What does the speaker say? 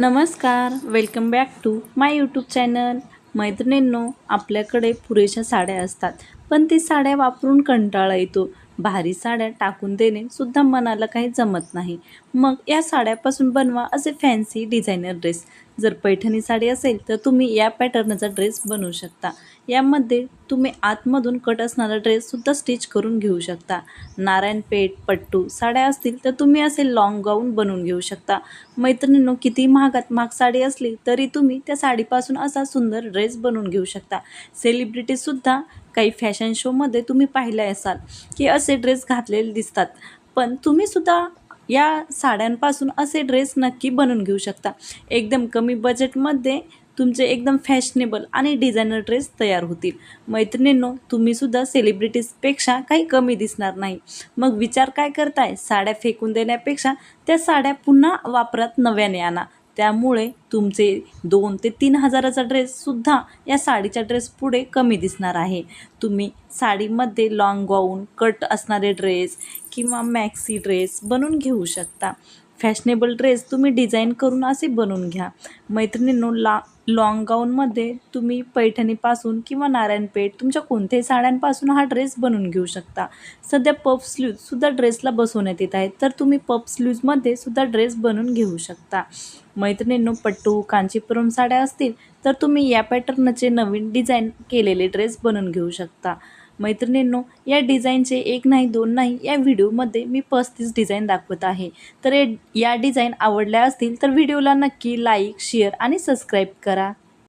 नमस्कार welcome back to my YouTube channel मैत्रिणींनो आपल्याकडे पुरेशा साड्या असतात पण ती साड्या वापरून कंटाळा येतो. भारी साड्या टाकून देणे सुद्धा मनाला काही जमत नाही. मग या साड्यापासून बनवा असे फॅन्सी डिझायनर ड्रेस जर पैठणी साडी असेल तर तुम्ही या पॅटर्नचा ड्रेस बनवू शकता. यामध्ये तुम्ही आतमधून कट असणारा ड्रेससुद्धा स्टिच करून घेऊ शकता. नारायणपेठ पट्टू साड्या असतील तर तुम्ही असे लाँग गाऊन बनवून घेऊ शकता. मैत्रिणींनो किती महागात महाग साडी असली तरी तुम्ही त्या साडीपासून असा सुंदर ड्रेस बनवून घेऊ शकता. सेलिब्रिटीजसुद्धा काही फॅशन शोमध्ये तुम्ही पाहिले असाल की असे ड्रेस घातलेले दिसतात. पण तुम्हीसुद्धा या साड्यांपासून असे ड्रेस नक्की बनवून घेऊ शकता. एकदम कमी बजेटमध्ये तुमचे एकदम फॅशनेबल आणि डिझायनर ड्रेस तयार होतील. मैत्रिणींनो तुम्हीसुद्धा सेलिब्रिटीजपेक्षा काही कमी दिसणार नाही. मग विचार काय करताय? साड्या फेकून देण्यापेक्षा त्या साड्या पुन्हा वापरात नव्याने आणा. त्यामुळे तुमचे दोन ते तीन हजाराचा ड्रेससुद्धा या साडीच्या ड्रेस पुढे कमी दिसणार आहे. तुम्ही साडीमध्ये लाँग गाऊन कट असणारे ड्रेस किंवा मॅक्सी ड्रेस बनवून घेऊ शकता. फॅशनेबल ड्रेस तुम्ही डिझाईन करून असे बनवून घ्या. मैत्रिणींनो ला लाँग गाऊनमध्ये तुम्ही पैठणीपासून किंवा नारायणपेठ तुमच्या कोणत्याही साड्यांपासून हा ड्रेस बनवून घेऊ शकता. सध्या पफ स्लूजसुद्धा ड्रेसला बसवण्यात येत आहेत तर तुम्ही पफ स्लूजमध्ये सुद्धा ड्रेस बनवून घेऊ शकता. मैत्रिणींनो पट्टू कांचीपुरम साड्या असतील तर तुम्ही या पॅटर्नचे नवीन डिझाईन केलेले ड्रेस बनवून घेऊ शकता. मैत्रिणींनो या डिझाईनचे एक नाही दोन नाही या व्हिडिओमध्ये मी पस्तीस डिझाईन दाखवत आहे. तर या डिझाईन आवडल्या असतील तर व्हिडिओला नक्की लाईक शेअर आणि सबस्क्राईब करा.